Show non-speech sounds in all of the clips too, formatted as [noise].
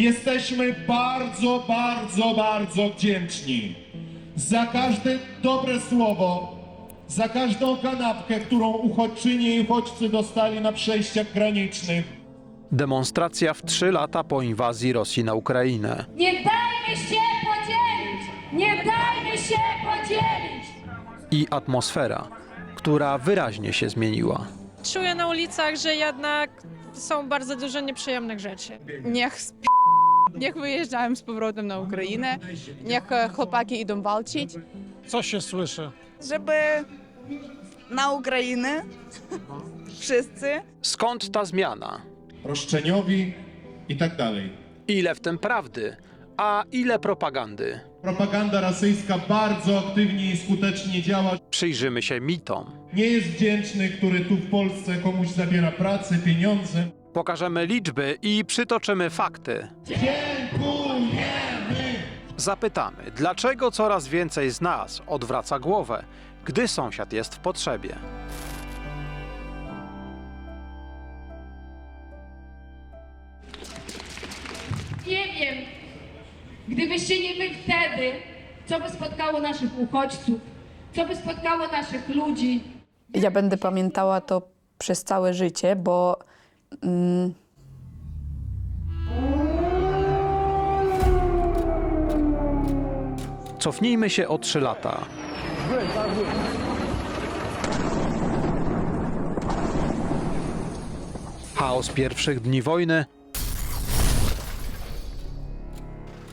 Jesteśmy bardzo, bardzo, bardzo wdzięczni za każde dobre słowo, za każdą kanapkę, którą uchodźczynie i uchodźcy dostali na przejściach granicznych. Demonstracja w trzy lata po inwazji Rosji na Ukrainę. Nie dajmy się podzielić! Nie dajmy się podzielić! I atmosfera, która wyraźnie się zmieniła. Czuję na ulicach, że jednak są bardzo dużo nieprzyjemnych rzeczy. Niech sp... Niech wyjeżdżają z powrotem na Ukrainę, niech e, chłopaki idą walczyć, Co się słyszy? żeby na Ukrainę [laughs] wszyscy Skąd ta zmiana? roszczeniowi i tak dalej. Ile w tym prawdy, a ile propagandy? Propaganda rosyjska bardzo aktywnie i skutecznie działa. Przyjrzymy się mitom. Nie jest wdzięczny, który tu w Polsce komuś zabiera pracę, pieniądze. Pokażemy liczby i przytoczymy fakty. Dziękujemy! Zapytamy, dlaczego coraz więcej z nas odwraca głowę, gdy sąsiad jest w potrzebie. Nie wiem, gdybyście nie my wtedy, co by spotkało naszych uchodźców, co by spotkało naszych ludzi. Ja będę pamiętała to przez całe życie, bo mm, Cofnijmy się o trzy lata. Chaos pierwszych dni wojny.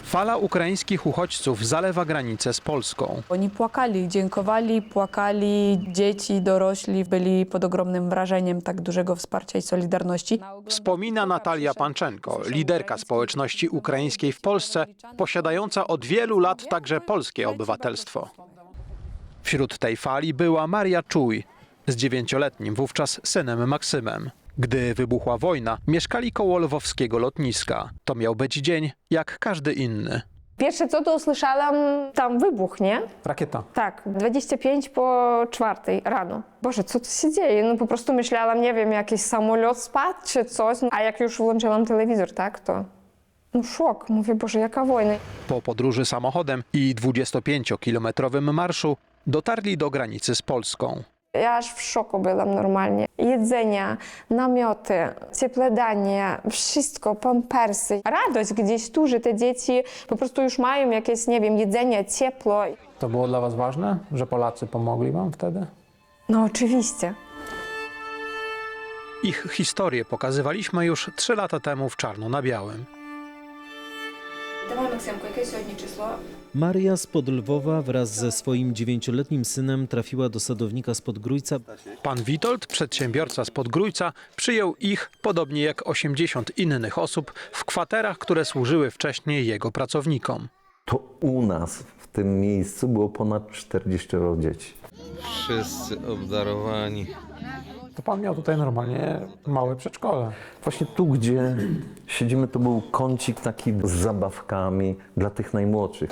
Fala ukraińskich uchodźców zalewa granicę z Polską. oni płakali, dziękowali, płakali, dzieci, dorośli byli pod ogromnym wrażeniem tak dużego wsparcia i solidarności. Wspomina Natalia Panczenko, liderka społeczności ukraińskiej w Polsce, posiadająca od wielu lat także polskie obywatelstwo. Wśród tej fali była Maria Czuj z dziewięcioletnim wówczas synem Maksymem. Gdy wybuchła wojna, mieszkali koło lwowskiego lotniska. To miał być dzień jak każdy inny. Pierwsze co to usłyszałam, tam wybuch, nie? Rakieta. Tak, 25 po czwartej rano. Boże, co tu się dzieje? No po prostu myślałam, nie wiem, jakiś samolot spadł czy coś. A jak już włączyłam telewizor, tak, to no szok. Mówię, Boże, jaka wojna? Po podróży samochodem i 25-kilometrowym marszu dotarli do granicy z Polską. Ja aż w szoku byłam normalnie. Jedzenia, namioty, ciepłe danie, wszystko, pampersy. Radość gdzieś tu, że te dzieci po prostu już mają jakieś, nie wiem, jedzenie, ciepło. To było dla was ważne, że Polacy pomogli wam wtedy? No oczywiście. Ich historię pokazywaliśmy już trzy lata temu w czarno na białym. Dawaj Maksymku, jakie sьогодні число? Maria spod Lwowa wraz ze swoim dziewięcioletnim synem trafiła do sadownika spod Grójca. Pan Witold, przedsiębiorca z Podgrójca, przyjął ich, podobnie jak 80 innych osób, w kwaterach, które służyły wcześniej jego pracownikom. To u nas w tym miejscu było ponad 40 dzieci. Wszyscy obdarowani. To pan miał tutaj normalnie małe przedszkole. Właśnie tu, gdzie siedzimy, to był kącik taki z zabawkami dla tych najmłodszych.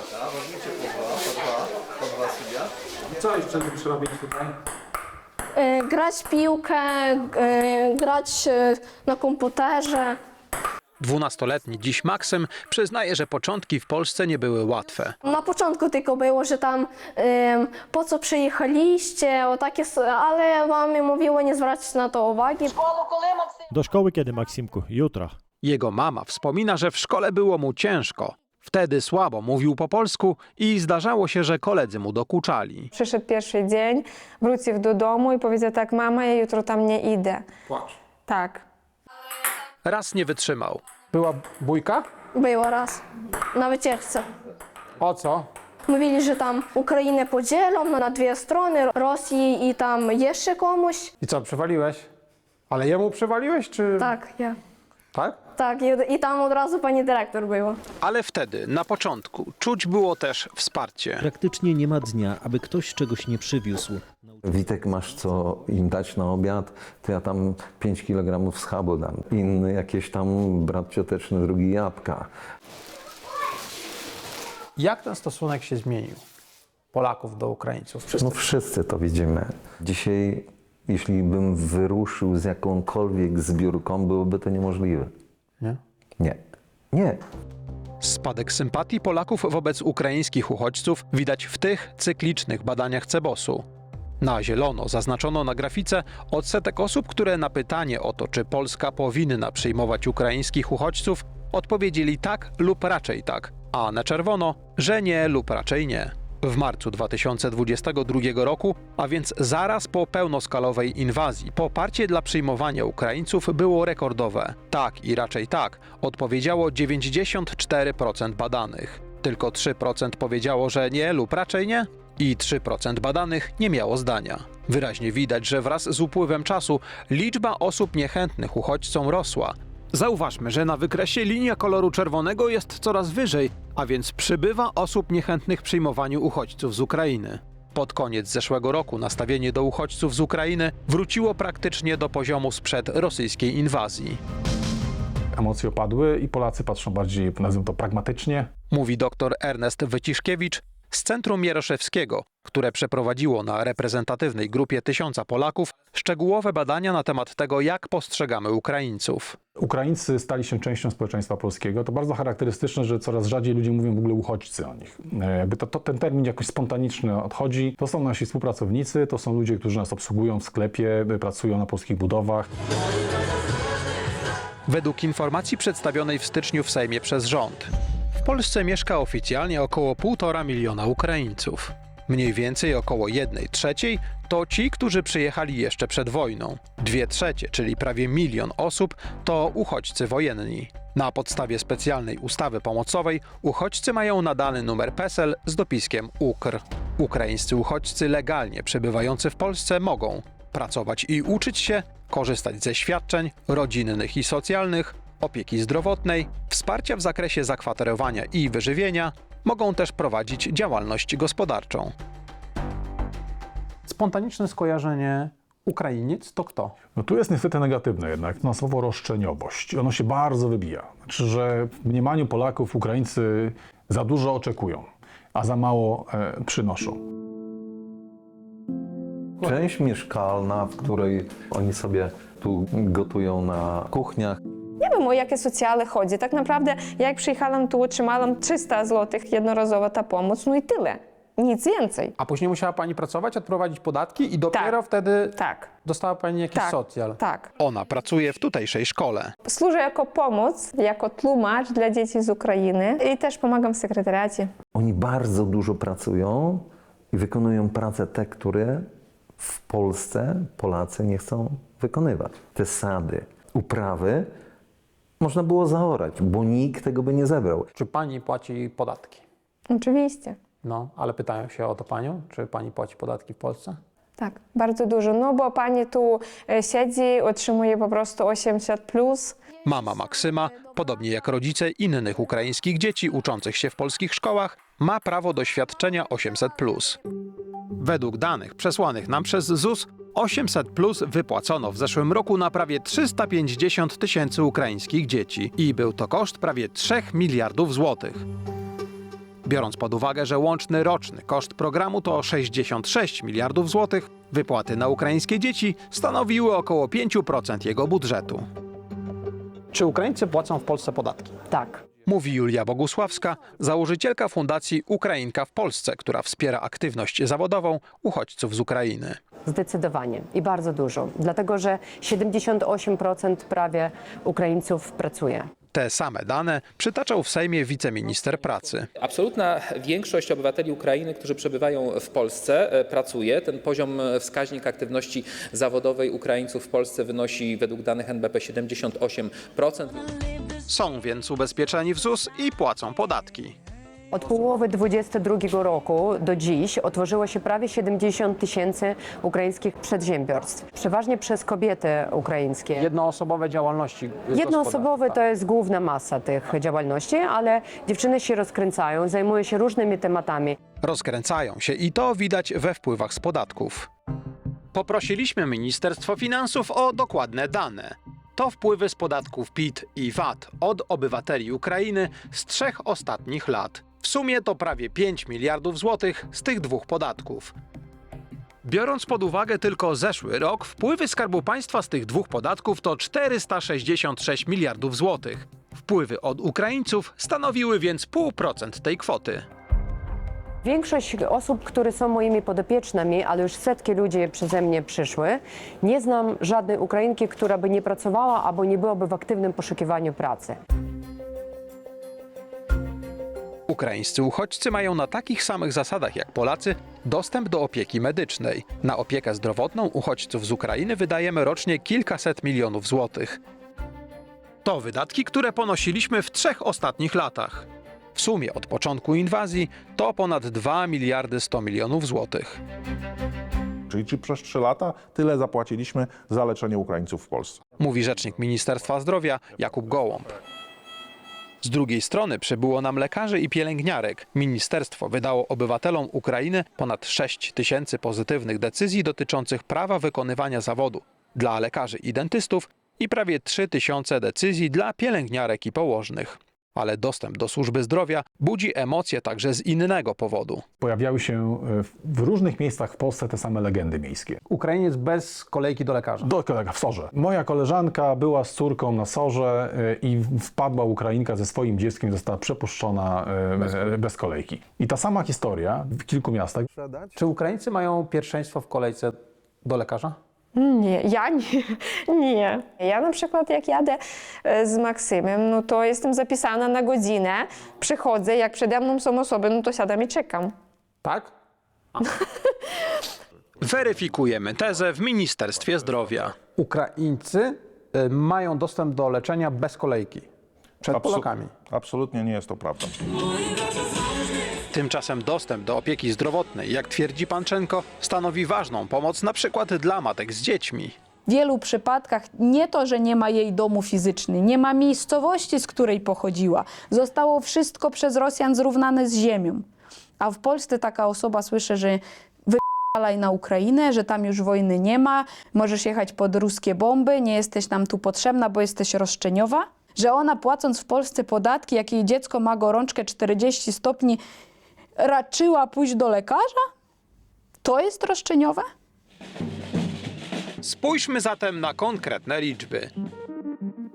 Co jeszcze lubisz robić tutaj? grać w piłkę, grać na komputerze. Dwunastoletni dziś Maksym przyznaje, że początki w Polsce nie były łatwe. Na początku tylko było, że tam em, po co przyjechaliście, o takie, s- ale mamie mówiła nie zwracać na to uwagi. Do szkoły kiedy, Maksymku? Jutro. Jego mama wspomina, że w szkole było mu ciężko. Wtedy słabo mówił po polsku i zdarzało się, że koledzy mu dokuczali. Przyszedł pierwszy dzień, wrócił do domu i powiedział tak, mama, ja jutro tam nie idę. Płacz. Tak, Raz nie wytrzymał. Była bójka? było raz, na wycieczce. O co? Mówili, że tam Ukrainę podzielą na dwie strony, Rosji i tam jeszcze komuś. I co, przywaliłeś? Ale jemu przywaliłeś, czy... Tak, ja. Tak? Tak, i, i tam od razu pani dyrektor była. Ale wtedy, na początku, czuć było też wsparcie. Praktycznie nie ma dnia, aby ktoś czegoś nie przywiózł. Witek, masz co im dać na obiad? To ja tam 5 kg schabu dam. Inny jakieś tam brat cioteczny, drugi jabłka. Jak ten stosunek się zmienił? Polaków do Ukraińców. No wszyscy to widzimy. Dzisiaj, jeśli bym wyruszył z jakąkolwiek zbiórką, byłoby to niemożliwe. Nie? Nie. Nie. Spadek sympatii Polaków wobec ukraińskich uchodźców widać w tych cyklicznych badaniach Cebosu. Na zielono zaznaczono na grafice odsetek osób, które na pytanie o to, czy Polska powinna przyjmować ukraińskich uchodźców, odpowiedzieli tak lub raczej tak, a na czerwono, że nie lub raczej nie. W marcu 2022 roku, a więc zaraz po pełnoskalowej inwazji, poparcie dla przyjmowania Ukraińców było rekordowe. Tak i raczej tak odpowiedziało 94% badanych. Tylko 3% powiedziało, że nie lub raczej nie, i 3% badanych nie miało zdania. Wyraźnie widać, że wraz z upływem czasu liczba osób niechętnych uchodźcom rosła. Zauważmy, że na wykresie linia koloru czerwonego jest coraz wyżej, a więc przybywa osób niechętnych przyjmowaniu uchodźców z Ukrainy. Pod koniec zeszłego roku nastawienie do uchodźców z Ukrainy wróciło praktycznie do poziomu sprzed rosyjskiej inwazji. Emocje opadły i Polacy patrzą bardziej, nazwijmy to pragmatycznie. Mówi dr Ernest Wyciszkiewicz z Centrum Jaroszewskiego, które przeprowadziło na reprezentatywnej grupie tysiąca Polaków szczegółowe badania na temat tego, jak postrzegamy Ukraińców. Ukraińcy stali się częścią społeczeństwa polskiego. To bardzo charakterystyczne, że coraz rzadziej ludzie mówią w ogóle uchodźcy o nich. E, Jakby to, to, ten termin jakoś spontaniczny odchodzi. To są nasi współpracownicy, to są ludzie, którzy nas obsługują w sklepie, e, pracują na polskich budowach. Według informacji przedstawionej w styczniu w Sejmie przez rząd, Polsce mieszka oficjalnie około 1,5 miliona Ukraińców. Mniej więcej około 1 trzeciej to ci, którzy przyjechali jeszcze przed wojną. Dwie trzecie, czyli prawie milion osób, to uchodźcy wojenni. Na podstawie specjalnej ustawy pomocowej uchodźcy mają nadany numer PESEL z dopiskiem UKR. Ukraińscy uchodźcy legalnie przebywający w Polsce mogą pracować i uczyć się, korzystać ze świadczeń rodzinnych i socjalnych, opieki zdrowotnej, wsparcia w zakresie zakwaterowania i wyżywienia, mogą też prowadzić działalność gospodarczą. Spontaniczne skojarzenie Ukrainiec to kto? No tu jest niestety negatywne jednak, na słowo roszczeniowość. Ono się bardzo wybija. Znaczy, że w mniemaniu Polaków Ukraińcy za dużo oczekują, a za mało e, przynoszą. Część mieszkalna, w której oni sobie tu gotują na kuchniach. Nie wiem, o jakie socjale chodzi. Tak naprawdę, ja jak przyjechałam tu, otrzymałam 300 zł jednorazowo ta pomoc, no i tyle. Nic więcej. A później musiała pani pracować, odprowadzić podatki i dopiero wtedy Tak, dostała pani jakiś tak, socjal. tak. Ona pracuje w tutejszej szkole. Służę jako pomoc, jako tłumacz dla dzieci z Ukrainy i też pomagam w sekretariacie. Oni bardzo dużo pracują i wykonują pracę te, które w Polsce Polacy nie chcą wykonywać. Te sady, uprawy można było zaorać, bo nikt tego by nie zebrał. Czy pani płaci podatki? Oczywiście. No, ale pytają się o to panią, czy pani płaci podatki w Polsce? Tak, bardzo dużo. No bo pani tu e, siedzi, otrzymuje po prostu 80 plus. Mama Maksyma, podobnie jak rodzice innych ukraińskich dzieci uczących się w polskich szkołach, ma prawo do świadczenia 800. Według danych przesłanych nam przez ZUS, 800 plus wypłacono w zeszłym roku na prawie 350 tysięcy ukraińskich dzieci i był to koszt prawie 3 miliardów złotych. Biorąc pod uwagę, że łączny roczny koszt programu to 66 miliardów złotych, wypłaty na ukraińskie dzieci stanowiły około 5% jego budżetu. Czy Ukraińcy płacą w Polsce podatki? Tak. Mówi Julia Bogusławska, założycielka Fundacji Ukrainka w Polsce, która wspiera aktywność zawodową uchodźców z Ukrainy. Zdecydowanie i bardzo dużo, dlatego że 78% prawie Ukraińców pracuje. Te same dane przytaczał w Sejmie wiceminister pracy. Absolutna większość obywateli Ukrainy, którzy przebywają w Polsce, e, pracuje. Ten poziom, e, wskaźnik aktywności zawodowej Ukraińców w Polsce wynosi według danych NBP 78%. Są więc ubezpieczeni w ZUS i płacą podatki. Od połowy 2022 roku do dziś otworzyło się prawie 70 tysięcy ukraińskich przedsiębiorstw, przeważnie przez kobiety ukraińskie. Jednoosobowe działalności Jednoosobowe to jest główna masa tych działalności, ale dziewczyny się rozkręcają, zajmują się różnymi tematami. Rozkręcają się i to widać we wpływach z podatków. Poprosiliśmy Ministerstwo Finansów o dokładne dane. To wpływy z podatków PIT i VAT od obywateli Ukrainy z trzech ostatnich lat. W sumie to prawie 5 miliardów złotych z tych dwóch podatków. Biorąc pod uwagę tylko zeszły rok, wpływy Skarbu Państwa z tych dwóch podatków to 466 miliardów złotych. Wpływy od Ukraińców stanowiły więc 0,5% tej kwoty. Większość osób, które są moimi podopiecznymi, ale już setki ludzi przeze mnie przyszły, nie znam żadnej Ukrainki, która by nie pracowała albo nie byłaby w aktywnym poszukiwaniu pracy. Ukraińscy uchodźcy mają na takich samych zasadach jak Polacy dostęp do opieki medycznej. Na opiekę zdrowotną uchodźców z Ukrainy wydajemy rocznie kilkaset milionów złotych. To wydatki, które ponosiliśmy w trzech ostatnich latach. W sumie od początku inwazji to ponad 2 miliardy 100 milionów złotych. Czyli, czyli przez 3 lata tyle zapłaciliśmy za leczenie Ukraińców w Polsce. Mówi rzecznik Ministerstwa Zdrowia Jakub Gołąb. Z drugiej strony przybyło nam lekarzy i pielęgniarek. Ministerstwo wydało obywatelom Ukrainy ponad 6 tysięcy pozytywnych decyzji dotyczących prawa wykonywania zawodu dla lekarzy i dentystów i prawie 3 tysiące decyzji dla pielęgniarek i położnych. Ale dostęp do służby zdrowia budzi emocje także z innego powodu. Pojawiały się e, w- różnych miejscach w Polsce te same legendy miejskie. Ukrainiec bez kolejki do lekarza. Do kolega w Sorze. Moja koleżanka była z córką na Sorze e, i wpadła Ukrainka ze swoim dzieckiem, została przepuszczona e, bez kolejki. I ta sama historia w kilku miastach. Czy Ukraińcy mają pierwszeństwo w kolejce do lekarza? Nie, ja nie. [laughs] Nie. Ja na przykład jak jadę e, z Maksymem, no to jestem zapisana na godzinę, przychodzę, jak przede mną są osoby, no to siadam i czekam. Tak? [laughs] Weryfikujemy tezę w Ministerstwie Zdrowia. Ukraińcy y, mają dostęp do leczenia bez kolejki. Przed Absu- Polakami. Absolutnie nie jest to prawdą. Tymczasem dostęp do opieki zdrowotnej, jak twierdzi Panczenko, stanowi ważną pomoc na przykład dla matek z dziećmi. W wielu przypadkach nie to, że nie ma jej domu fizycznie, nie ma miejscowości, z której pochodziła. Zostało wszystko przez Rosjan zrównane z ziemią. A w Polsce taka osoba słyszy, że wypalaj na Ukrainę, że tam już wojny nie ma, możesz jechać pod ruskie bomby, nie jesteś nam tu potrzebna, bo jesteś roszczeniowa. Że ona płacąc w Polsce podatki, jak jej dziecko ma gorączkę 40 stopni, raczyła pójść do lekarza? To jest roszczeniowe? Spójrzmy zatem na konkretne liczby.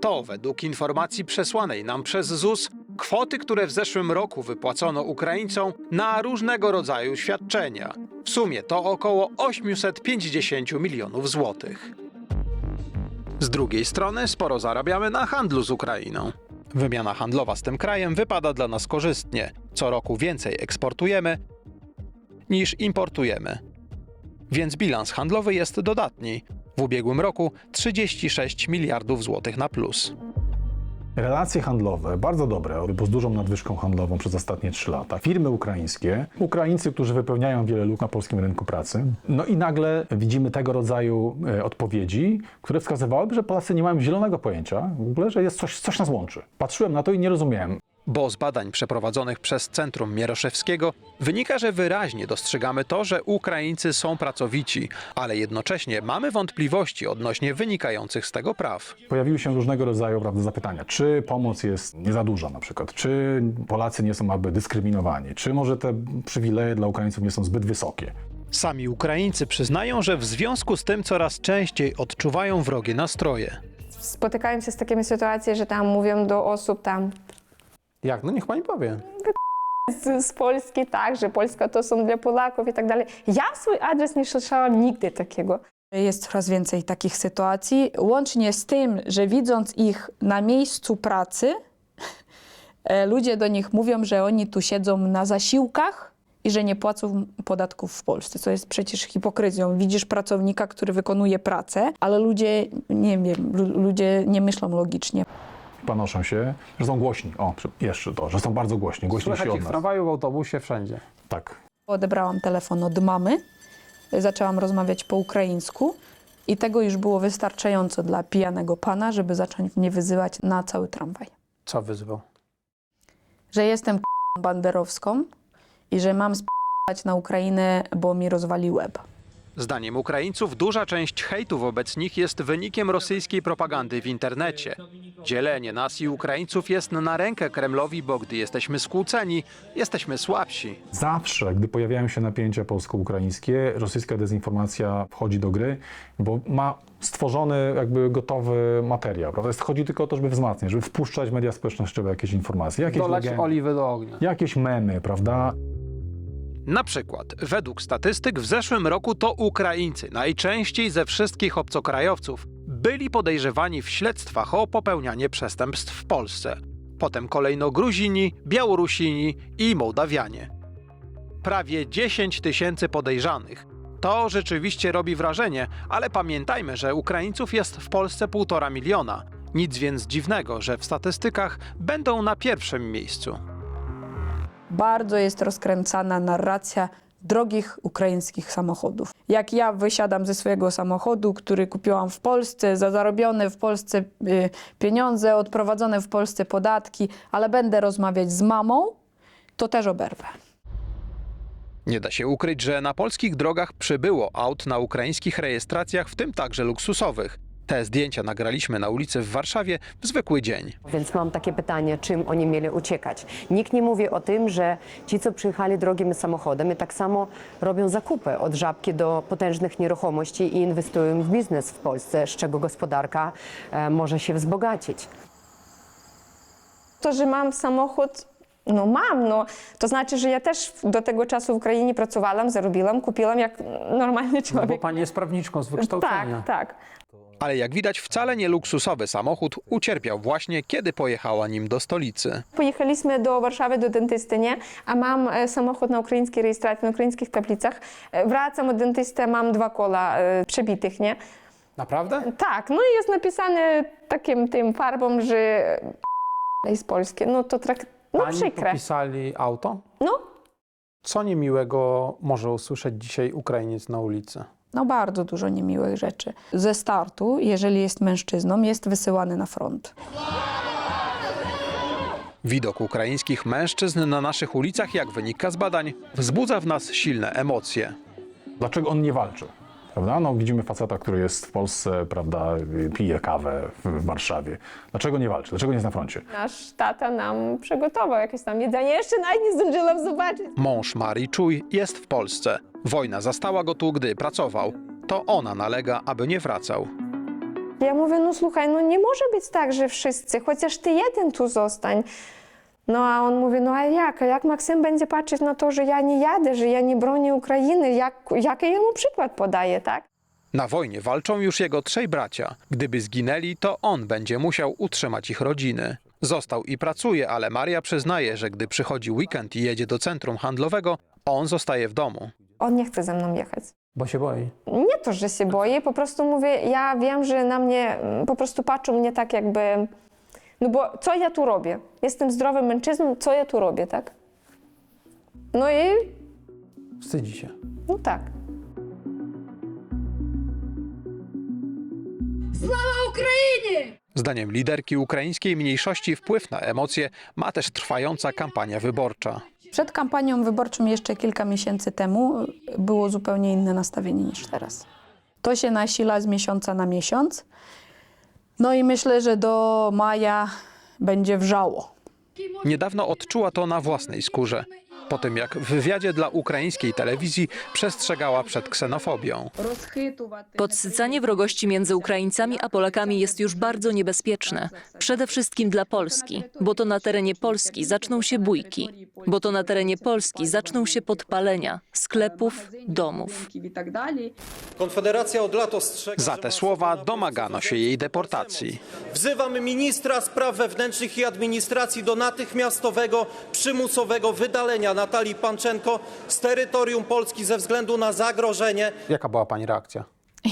To według informacji przesłanej nam przez ZUS kwoty, które w zeszłym roku wypłacono Ukraińcom na różnego rodzaju świadczenia. W sumie to około 850 milionów złotych. Z drugiej strony sporo zarabiamy na handlu z Ukrainą. Wymiana handlowa z tym krajem wypada dla nas korzystnie. Co roku więcej eksportujemy niż importujemy. Więc bilans handlowy jest dodatni. W ubiegłym roku 36 miliardów złotych na plus. Relacje handlowe bardzo dobre, bo z dużą nadwyżką handlową przez ostatnie 3 lata. Firmy ukraińskie, Ukraińcy, którzy wypełniają wiele luk na polskim rynku pracy. No i nagle widzimy tego rodzaju e, odpowiedzi, które wskazywałyby, że Polacy nie mają zielonego pojęcia w ogóle, że jest coś, coś nas łączy. Patrzyłem na to i nie rozumiałem. Bo z badań przeprowadzonych przez Centrum Mieroszewskiego wynika, że wyraźnie dostrzegamy to, że Ukraińcy są pracowici, ale jednocześnie mamy wątpliwości odnośnie wynikających z tego praw. Pojawiły się różnego rodzaju prawda, zapytania, czy pomoc jest nie za duża na przykład, czy Polacy nie są aby dyskryminowani, czy może te przywileje dla Ukraińców nie są zbyt wysokie. Sami Ukraińcy przyznają, że w związku z tym coraz częściej odczuwają wrogie nastroje. Spotykałem się z takimi sytuacjami, że tam mówią do osób tam Jak? No niech pani powie. z, z Polski, tak, że Polska to są dla Polaków i tak dalej. Ja w swój adres nie słyszałam nigdy takiego. Jest coraz więcej takich sytuacji, łącznie z tym, że widząc ich na miejscu pracy, e, ludzie do nich mówią, że oni tu siedzą na zasiłkach i że nie płacą podatków w Polsce, co jest przecież hipokryzją. Widzisz pracownika, który wykonuje pracę, ale ludzie, nie wiem, lu- ludzie nie myślą logicznie. Panoszą się, że są głośni. O, jeszcze to, że są bardzo głośni, głośniejsi Słychać od ich w nas. tramwaju, w autobusie, wszędzie. Tak. Odebrałam telefon od mamy, zaczęłam rozmawiać po ukraińsku i tego już było wystarczająco dla pijanego pana, żeby zacząć mnie wyzywać na cały tramwaj. Co wyzywał? Że jestem k***ą banderowską i że mam sp***ać na Ukrainę, bo mi rozwali łeb. Zdaniem Ukraińców duża część hejtu wobec nich jest wynikiem rosyjskiej propagandy w internecie. Dzielenie nas i Ukraińców jest na rękę Kremlowi, bo gdy jesteśmy skłóceni, jesteśmy słabsi. Zawsze, gdy pojawiają się napięcia polsko-ukraińskie, rosyjska dezinformacja wchodzi do gry, bo ma stworzony jakby gotowy materiał. Prawda? Jest, chodzi tylko o to, żeby wzmacniać, żeby wpuszczać media społecznościowe jakieś informacje, jakieś Dolać legendy, oliwy do ognia. jakieś memy, prawda? Na przykład, według statystyk w zeszłym roku to Ukraińcy, najczęściej ze wszystkich obcokrajowców, byli podejrzewani w śledztwach o popełnianie przestępstw w Polsce. Potem kolejno Gruzini, Białorusini i Mołdawianie. Prawie 10 tysięcy podejrzanych. To rzeczywiście robi wrażenie, ale pamiętajmy, że Ukraińców jest w Polsce półtora miliona. Nic więc dziwnego, że w statystykach będą na pierwszym miejscu. Bardzo jest rozkręcana narracja drogich ukraińskich samochodów. Jak ja wysiadam ze swojego samochodu, który kupiłam w Polsce, za zarobione w Polsce y, pieniądze, odprowadzone w Polsce podatki, ale będę rozmawiać z mamą, to też oberwę. Nie da się ukryć, że na polskich drogach przybyło aut na ukraińskich rejestracjach, w tym także luksusowych. Te zdjęcia nagraliśmy na ulicy w Warszawie w zwykły dzień. Więc mam takie pytanie, czym oni mieli uciekać. Nikt nie mówi o tym, że ci, co przyjechali drogimi samochodami, tak samo robią zakupy od żabki do potężnych nieruchomości i inwestują w biznes w Polsce, z czego gospodarka e, może się wzbogacić. To, że mam samochód, no mam, no. To znaczy, że ja też do tego czasu w Ukrainie pracowałam, zarobiłam, kupiłam jak normalny No bo człowiek. pani jest prawniczką z wykształcenia. tak, tak. Ale jak widać, wcale nie luksusowy samochód ucierpiał właśnie, kiedy pojechała nim do stolicy. Pojechaliśmy do Warszawy do dentysty, nie? A mam e, samochód na ukraińskiej rejestracji, na ukraińskich tablicach. E, Wracam od dentysty, mam dwa kola e, przebitych, nie? Naprawdę? Tak, no i jest napisane takim tym farbą, że jest polskie. No to trak... no Pani przykre. popisali auto? No, Co niemiłego może usłyszeć dzisiaj Ukrainiec na ulicy? No bardzo dużo niemiłych rzeczy. Ze startu, jeżeli jest mężczyzną, jest wysyłany na front. Widok ukraińskich mężczyzn na naszych ulicach, jak wynika z badań, wzbudza w nas silne emocje. Dlaczego on nie walczył? Prawda? No, widzimy faceta, który jest w Polsce, prawda, pije kawę w Warszawie. Dlaczego nie walczy? Dlaczego nie jest na froncie? nasz tata nam przygotował jakieś tam jedzenie. Jeszcze nawet nie zdążyłam zobaczyć. Mąż Marii Czuj jest w Polsce. Wojna zastała go tu, gdy pracował. To ona nalega, aby nie wracał. Ja mówię, no słuchaj, no nie może być tak, że wszyscy, chociaż ty jeden tu zostań. No a on mówi, no a jak? A jak Maksym będzie patrzeć na to, że ja nie jadę, że ja nie bronię Ukrainy? Jak, jak ja jemu przykład podaję, tak? Na wojnie walczą już jego trzej bracia. Gdyby zginęli, to on będzie musiał utrzymać ich rodziny. Został i pracuje, ale Maria przyznaje, że gdy przychodzi weekend i jedzie do centrum handlowego, on zostaje w domu. On nie chce ze mną jechać. Bo się boi. Nie to, że się boję, po prostu mówię, ja wiem, że na mnie mm, po prostu patrzą mnie tak jakby, no bo co ja tu robię? Jestem zdrowym mężczyzną, co ja tu robię, tak? No i Wstydzi się. no tak. Sława Ukrainie! Zdaniem liderki ukraińskiej mniejszości wpływ na emocje ma też trwająca kampania wyborcza. Przed kampanią wyborczą jeszcze kilka miesięcy temu było zupełnie inne nastawienie niż teraz. To się nasila z miesiąca na miesiąc. No i myślę, że do maja będzie wrzało. Niedawno odczuła to na własnej skórze. Po tym jak w wywiadzie dla ukraińskiej telewizji przestrzegała przed ksenofobią. Podsycanie wrogości między Ukraińcami a Polakami jest już bardzo niebezpieczne. Przede wszystkim dla Polski, bo to na terenie Polski zaczną się bójki, bo to na terenie Polski zaczną się podpalenia sklepów, domów. Konfederacja od lat ostrzega. Za te słowa domagano się jej deportacji. Wzywamy ministra spraw wewnętrznych i administracji do natychmiastowego, przymusowego wydalenia Natalii Panczenko z terytorium Polski ze względu na zagrożenie. Jaka była pani reakcja?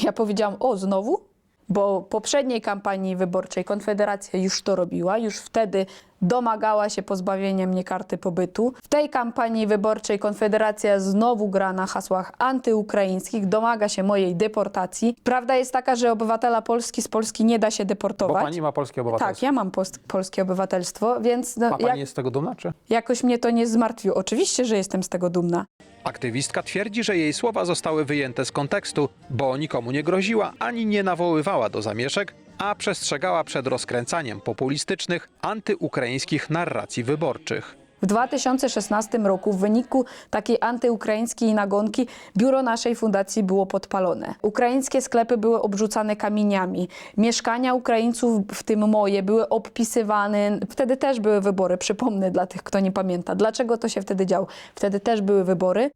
Ja powiedziałam, o znowu? Bo poprzedniej kampanii wyborczej Konfederacja już to robiła, już wtedy domagała się pozbawienia mnie karty pobytu. W tej kampanii wyborczej Konfederacja znowu gra na hasłach antyukraińskich, domaga się mojej deportacji. Prawda jest taka, że obywatela Polski z Polski nie da się Bo deportować. pani ma polskie obywatelstwo. Tak, ja mam polskie obywatelstwo, więc no, A pani jak, jest z tego dumna, czy? jakoś mnie to nie zmartwiło. Oczywiście, że jestem z tego dumna. Aktywistka twierdzi, że jej słowa zostały wyjęte z kontekstu, bo nikomu nie groziła ani nie nawoływała do zamieszek, a przestrzegała przed rozkręcaniem populistycznych, antyukraińskich narracji wyborczych. W 2016 roku w wyniku takiej antyukraińskiej nagonki biuro naszej fundacji było podpalone. Ukraińskie sklepy były obrzucane kamieniami. Mieszkania Ukraińców, w tym moje, były obpisywane. Wtedy też były wybory, przypomnę dla tych, kto nie pamięta. Dlaczego to się wtedy działo? Wtedy też były wybory.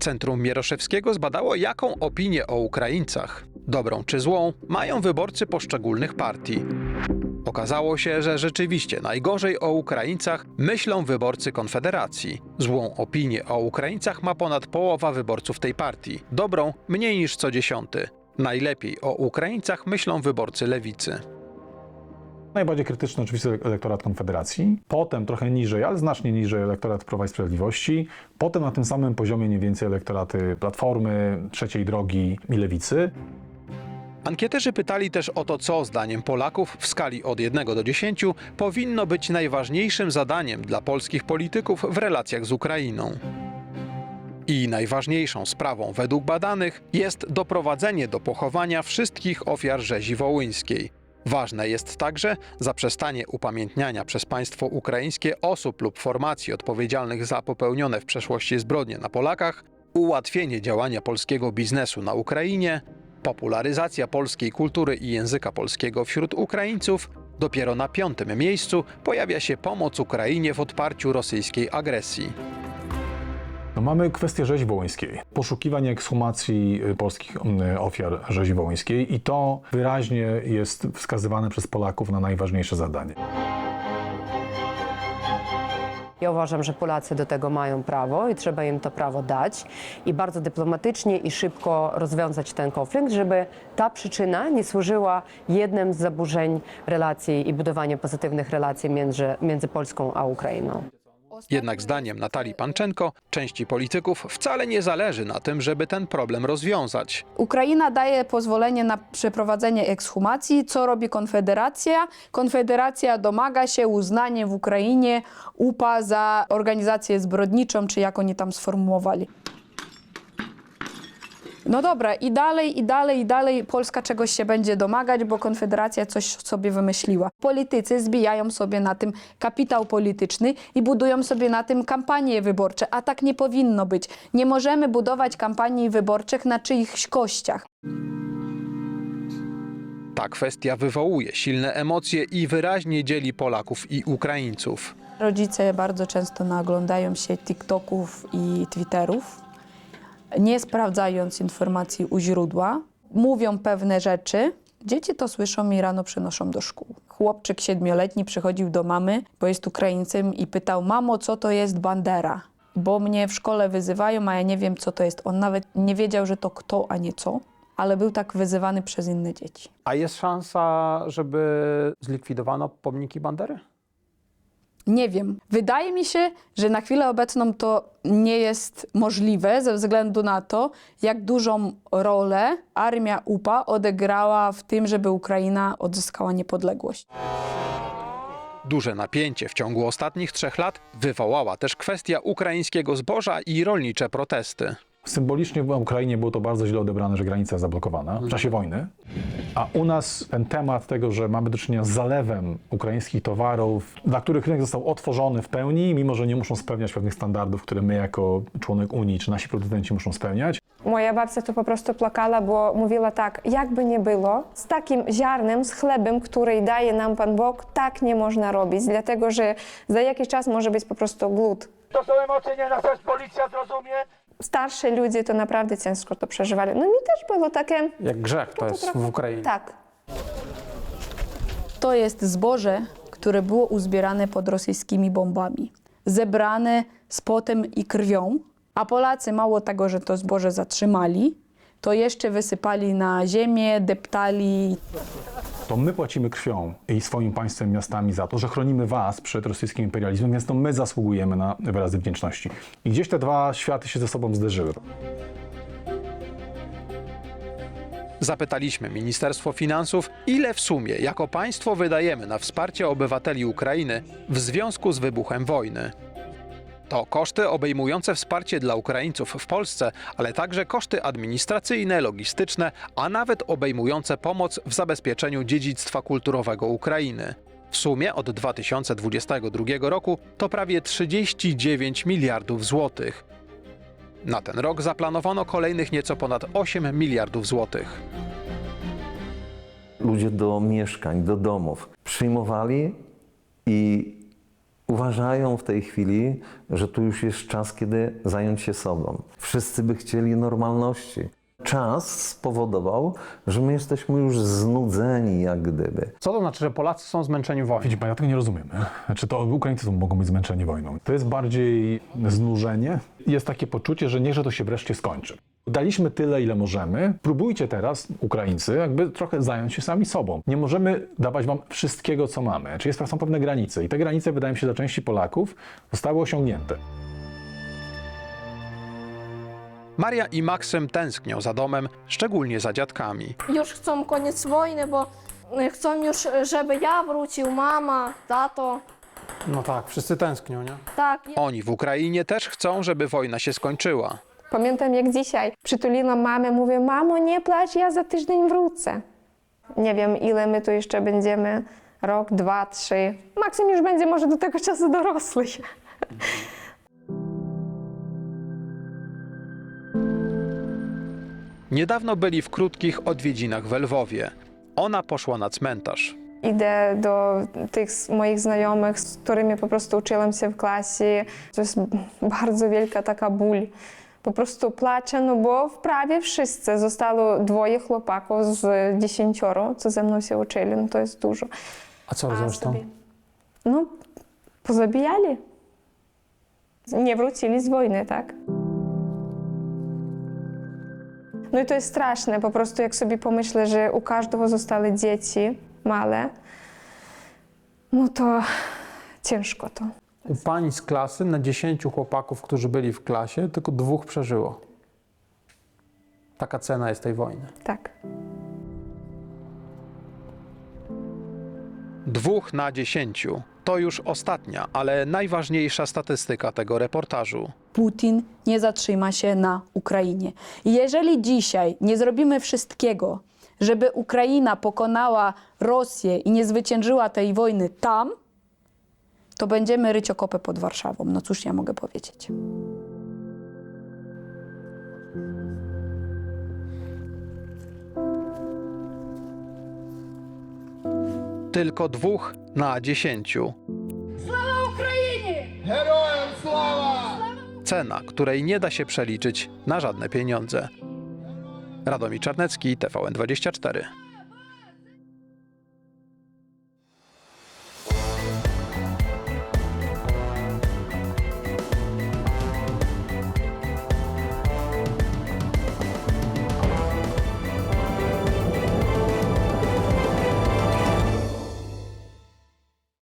Centrum Mieroszewskiego zbadało, jaką opinię o Ukraińcach, dobrą czy złą, mają wyborcy poszczególnych partii. Okazało się, że rzeczywiście najgorzej o Ukraińcach myślą wyborcy Konfederacji. Złą opinię o Ukraińcach ma ponad połowa wyborców tej partii, dobrą mniej niż co dziesiąty. Najlepiej o Ukraińcach myślą wyborcy lewicy. Najbardziej krytyczny oczywiście elektorat Konfederacji, potem trochę niżej, ale znacznie niżej elektorat Prawa i Sprawiedliwości, potem na tym samym poziomie mniej więcej elektoraty Platformy, Trzeciej Drogi i Lewicy. Ankieterzy pytali też o to, co zdaniem Polaków w skali od 1 do 10 powinno być najważniejszym zadaniem dla polskich polityków w relacjach z Ukrainą. I najważniejszą sprawą według badanych jest doprowadzenie do pochowania wszystkich ofiar rzezi wołyńskiej. Ważne jest także zaprzestanie upamiętniania przez państwo ukraińskie osób lub formacji odpowiedzialnych za popełnione w przeszłości zbrodnie na Polakach, ułatwienie działania polskiego biznesu na Ukrainie, popularyzacja polskiej kultury i języka polskiego wśród Ukraińców. Dopiero na piątym miejscu pojawia się pomoc Ukrainie w odparciu rosyjskiej agresji. No mamy kwestię rzezi wołyńskiej, poszukiwań ekshumacji y, polskich ofiar rzezi wołyńskiej i to wyraźnie jest wskazywane przez Polaków na najważniejsze zadanie. Ja uważam, że Polacy do tego mają prawo i trzeba im to prawo dać i bardzo dyplomatycznie i szybko rozwiązać ten konflikt, żeby ta przyczyna nie służyła jednym z zaburzeń relacji i budowania pozytywnych relacji między, między Polską a Ukrainą. Jednak zdaniem Natalii Panczenko, części polityków wcale nie zależy na tym, żeby ten problem rozwiązać. Ukraina daje pozwolenie na przeprowadzenie ekshumacji. Co robi Konfederacja? Konfederacja domaga się uznania w Ukrainie UPA za organizację zbrodniczą, czy jak oni tam sformułowali. No dobra, i dalej, i dalej, i dalej Polska czegoś się będzie domagać, bo Konfederacja coś sobie wymyśliła. Politycy zbijają sobie na tym kapitał polityczny i budują sobie na tym kampanie wyborcze, a tak nie powinno być. Nie możemy budować kampanii wyborczych na czyichś kościach. Ta kwestia wywołuje silne emocje i wyraźnie dzieli Polaków i Ukraińców. Rodzice bardzo często naglądają się TikToków i Twitterów, nie sprawdzając informacji u źródła, mówią pewne rzeczy. Dzieci to słyszą i rano przynoszą do szkół. Chłopczyk siedmioletni przychodził do mamy, bo jest Ukraińcem i pytał, mamo, co to jest bandera? Bo mnie w szkole wyzywają, a ja nie wiem, co to jest. On nawet nie wiedział, że to kto, a nie co, ale był tak wyzywany przez inne dzieci. A jest szansa, żeby zlikwidowano pomniki Bandery? Nie wiem. Wydaje mi się, że na chwilę obecną to nie jest możliwe ze względu na to, jak dużą rolę armia UPA odegrała w tym, żeby Ukraina odzyskała niepodległość. Duże napięcie w ciągu ostatnich trzech lat wywołała też kwestia ukraińskiego zboża i rolnicze protesty. Symbolicznie w Ukrainie było to bardzo źle odebrane, że granica jest zablokowana w czasie wojny. A u nas ten temat tego, że mamy do czynienia z zalewem ukraińskich towarów, dla których rynek został otworzony w pełni, mimo że nie muszą spełniać pewnych standardów, które my jako członek Unii czy nasi producenci muszą spełniać. Moja babcia to po prostu płakała, bo mówiła tak, jakby nie było, z takim ziarnem, z chlebem, który daje nam Pan Bóg, tak nie można robić, dlatego że za jakiś czas może być po prostu głód. To są emocje, nie na coś policja zrozumie. Starsi ludzie to naprawdę ciężko to przeżywali. No mi też było takie... Jak grzech to jest w Ukrainie. Tak. To jest zboże, które było uzbierane pod rosyjskimi bombami. Zebrane z potem i krwią, a Polacy mało tego, że to zboże zatrzymali, to jeszcze wysypali na ziemię, deptali. To my płacimy krwią i swoim państwem, miastami za to, że chronimy was przed rosyjskim imperializmem, więc to my zasługujemy na wyrazy wdzięczności. I gdzieś te dwa światy się ze sobą zderzyły. Zapytaliśmy Ministerstwo Finansów, ile w sumie jako państwo wydajemy na wsparcie obywateli Ukrainy w związku z wybuchem wojny. To koszty obejmujące wsparcie dla Ukraińców w Polsce, ale także koszty administracyjne, logistyczne, a nawet obejmujące pomoc w zabezpieczeniu dziedzictwa kulturowego Ukrainy. W sumie od 2022 roku to prawie 39 miliardów złotych. Na ten rok zaplanowano kolejnych nieco ponad 8 miliardów złotych. Ludzie do mieszkań, do domów przyjmowali i uważają w tej chwili, że tu już jest czas, kiedy zająć się sobą. Wszyscy by chcieli normalności. Czas spowodował, że my jesteśmy już znudzeni, jak gdyby. Co to znaczy, że Polacy są zmęczeni wojną? Widzi pan, ja tego nie rozumiem. Znaczy to Ukraińcy mogą być zmęczeni wojną. To jest bardziej znużenie. Jest takie poczucie, że niechże to się wreszcie skończy. Daliśmy tyle, ile możemy. Próbujcie teraz, Ukraińcy, jakby trochę zająć się sami sobą. Nie możemy dawać wam wszystkiego, co mamy. Czyli jest, są pewne granice i te granice, wydaje mi się, dla części Polaków zostały osiągnięte. Maria i Maksym tęsknią za domem, szczególnie za dziadkami. Już chcą koniec wojny, bo chcą już, żeby ja wrócił, mama, tato. No tak, wszyscy tęsknią, nie? Tak. Oni w Ukrainie też chcą, żeby wojna się skończyła. Pamiętam jak dzisiaj. Przytuliłam mamę, mówię, mamo, nie płacz, ja za tydzień wrócę. Nie wiem, ile my tu jeszcze będziemy, rok, dwa, trzy. Maksym już będzie może do tego czasu dorosły. [laughs] Niedawno byli w krótkich odwiedzinach w Lwowie. Ona poszła na cmentarz. Idę do tych moich znajomych, z którymi po prostu uczyłam się w klasie. To jest [laughs] bardzo wielka taka ból. Po prostu płaczę, no bo w prawie wszyscy. Zostało dwoje chłopaków z dziesięcioro, co ze mną się uczyli, no to jest dużo. A co rozumiesz tam? No, pozabijali. Nie wrócili z wojny, tak? No i to jest straszne, po prostu jak sobie pomyślę, że u każdego zostały dzieci małe, U pani z klasy na 10 chłopaków, którzy byli w klasie, tylko dwóch przeżyło. Taka cena jest tej wojny. Tak. Dwóch na dziesięciu. To już ostatnia, ale najważniejsza statystyka tego reportażu. Putin nie zatrzyma się na Ukrainie. I jeżeli dzisiaj nie zrobimy wszystkiego, żeby Ukraina pokonała Rosję i nie zwyciężyła tej wojny tam, to będziemy ryć okopę pod Warszawą. No cóż ja mogę powiedzieć. Tylko dwóch na dziesięciu. Sława Ukrainie! Herojem sława! Cena, której nie da się przeliczyć na żadne pieniądze. Radomir Czarnecki, TVN24.